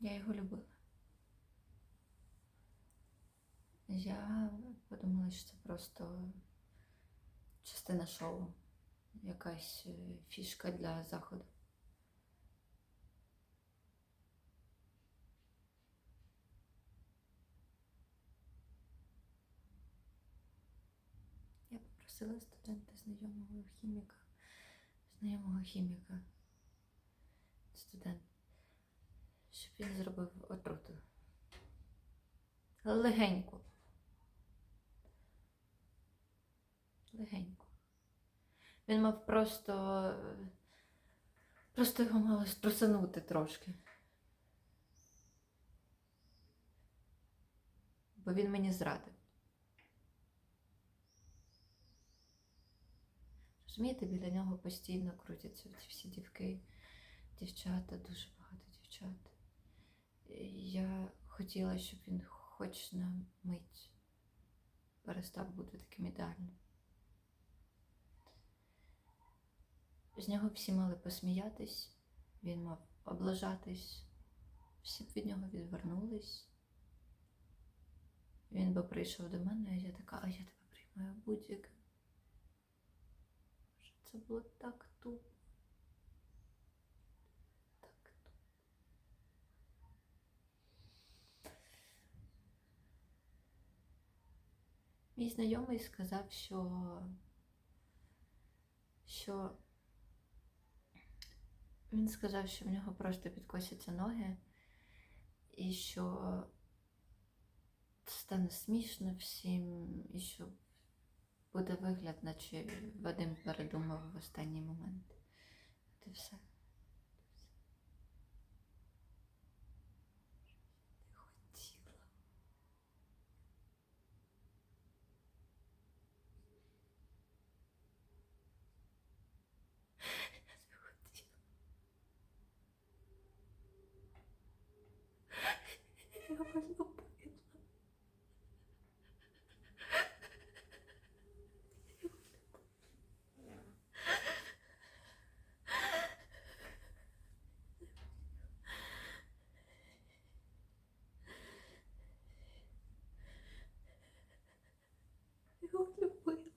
Я його любила. Я подумала, що це просто частина шоу, якась е, фішка для заходу. Я попросила студента знайомого хіміка, знайомого хіміка, студент, щоб він зробив отруту. Легенько. Легенько. Він мав просто. Просто його мало струсанути трошки. Бо він мені зрадив. Розумієте, біля нього постійно крутяться ці всі дівки, дівчата, дуже багато дівчат. Я хотіла, щоб він хоч на мить перестав бути таким ідеальним. З нього всі мали посміятись, він мав облажатись, всі б від нього відвернулись. Він би прийшов до мене, а я така, а я тебе приймаю будь-яке. Це було так тупо. Мій знайомий сказав, що, що він сказав, що в нього просто підкосяться ноги, і що стане смішно всім, і що буде вигляд, наче Вадим передумав в останній момент. І все. Я вас любила. Його любила.